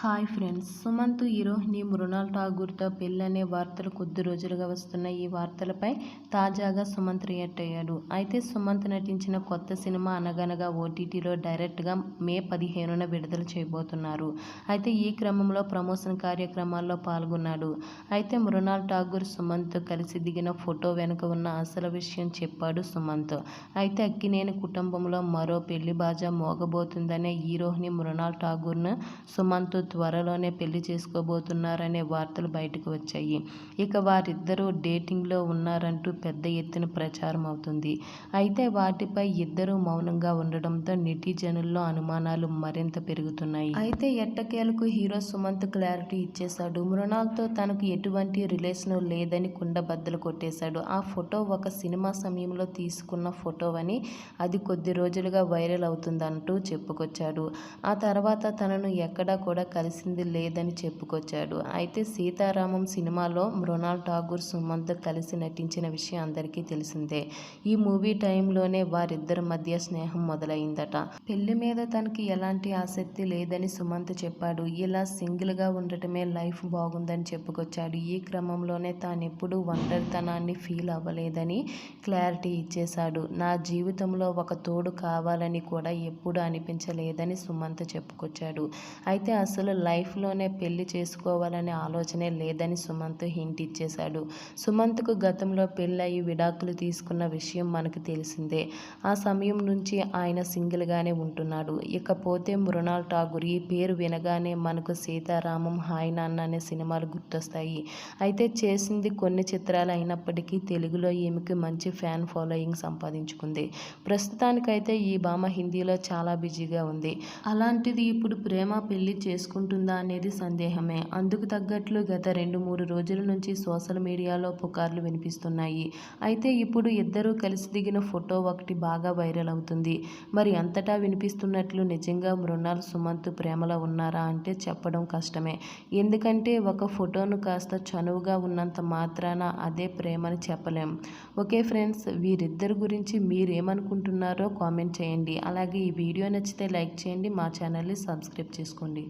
Hi friends Sumanth heroine Mrunal ఠాగూర్తో పెళ్ళనే వార్తలు కొద్ది రోజులుగా వస్తున్న ఈ వార్తలపై తాజాగా సుమంత్ రియాక్ట్ అయ్యాడు. అయితే సుమంత్ నటించిన కొత్త సినిమా అనగనగా ఓటీటీలో డైరెక్ట్గా మే పదిహేనున విడుదల చేయబోతున్నారు. అయితే ఈ క్రమంలో ప్రమోషన్ కార్యక్రమాల్లో పాల్గొన్నాడు. అయితే మృణాల్ ఠాగూర్ సుమంత్ కలిసి దిగిన ఫోటో వెనుక ఉన్న అసలు విషయం చెప్పాడు సుమంత్. అయితే అక్కినేని కుటుంబంలో మరో పెళ్ళి బాజా మోగబోతుందనే హీరోహిని మృణాల్ ఠాగూర్ను సుమంత్ త్వరలోనే పెళ్ళి చేసుకోబోతున్నారనే వార్తలు బయటకు వచ్చాయి. ఇక వారిద్దరూ డేటింగ్లో ఉన్నారంటూ పెద్ద ఎత్తున ప్రచారం అవుతుంది. అయితే వాటిపై ఇద్దరూ మౌనంగా ఉండడంతో నెటిజనుల్లో అనుమానాలు మరింత పెరుగుతున్నాయి. అయితే ఎట్టకేలకు హీరో సుమంత్ క్లారిటీ ఇచ్చేశాడు. మృణాల్తో తనకు ఎటువంటి రిలేషన్ లేదని కుండబద్దలు కొట్టేశాడు. ఆ ఫోటో ఒక సినిమా సమయంలో తీసుకున్న ఫోటో అని అది కొద్ది రోజులుగా వైరల్ అవుతుందంటూ చెప్పుకొచ్చాడు. ఆ తర్వాత తనను ఎక్కడా కూడా కలిసింది లేదని చెప్పుకొచ్చాడు. అయితే సీతారామం సినిమాలో మృణాల్ ఠాగూర్ సుమంత్ కలిసి నటించిన విషయం అందరికీ తెలిసిందే. ఈ మూవీ టైంలోనే వారిద్దరి మధ్య స్నేహం మొదలైందట. పెళ్ళి మీద తనకి ఎలాంటి ఆసక్తి లేదని సుమంత్ చెప్పాడు. ఇలా సింగిల్గా ఉండటమే లైఫ్ బాగుందని చెప్పుకొచ్చాడు. ఈ క్రమంలోనే తానెప్పుడు ఒంటరితనాన్ని ఫీల్ అవ్వలేదని క్లారిటీ ఇచ్చేశాడు. నా జీవితంలో ఒక తోడు కావాలని కూడా ఎప్పుడు అనిపించలేదని సుమంత్ చెప్పుకొచ్చాడు. అయితే అసలు అసలు లైఫ్లోనే పెళ్ళి చేసుకోవాలనే ఆలోచనే లేదని సుమంత్ హింట్ ఇచ్చేశాడు. సుమంత్కు గతంలో పెళ్ళయి విడాకులు తీసుకున్న విషయం మనకు తెలిసిందే. ఆ సమయం నుంచి ఆయన సింగిల్గానే ఉంటున్నాడు. ఇకపోతే మృణాల్ ఠాగూర్ ఈ పేరు వినగానే మనకు సీతారామం హాయ్ నాన్న అనే సినిమాలు గుర్తొస్తాయి. అయితే చేసింది కొన్ని చిత్రాలు అయినప్పటికీ తెలుగులో ఈమెకి మంచి ఫ్యాన్ ఫాలోయింగ్ సంపాదించుకుంది. ప్రస్తుతానికైతే ఈ భామ హిందీలో చాలా బిజీగా ఉంది. అలాంటిది ఇప్పుడు ప్రేమ పెళ్ళి చేసుకు చేసుకుంటుందా అనేది సందేహమే. అందుకు తగ్గట్లు గత రెండు మూడు రోజుల నుంచి సోషల్ మీడియాలో పుకార్లు వినిపిస్తున్నాయి. అయితే ఇప్పుడు ఇద్దరూ కలిసి దిగిన ఫోటో ఒకటి బాగా వైరల్ అవుతుంది. మరి అంతటా వినిపిస్తున్నట్లు నిజంగా మృణాల్ సుమంత్ ప్రేమలో ఉన్నారా అంటే చెప్పడం కష్టమే. ఎందుకంటే ఒక ఫోటోను కాస్త చనువుగా ఉన్నంత మాత్రాన అదే ప్రేమని చెప్పలేం. ఓకే ఫ్రెండ్స్ వీరిద్దరి గురించి మీరేమనుకుంటున్నారో కామెంట్ చేయండి. అలాగే ఈ వీడియో నచ్చితే లైక్ చేయండి మా ఛానల్ని సబ్స్క్రైబ్ చేసుకోండి.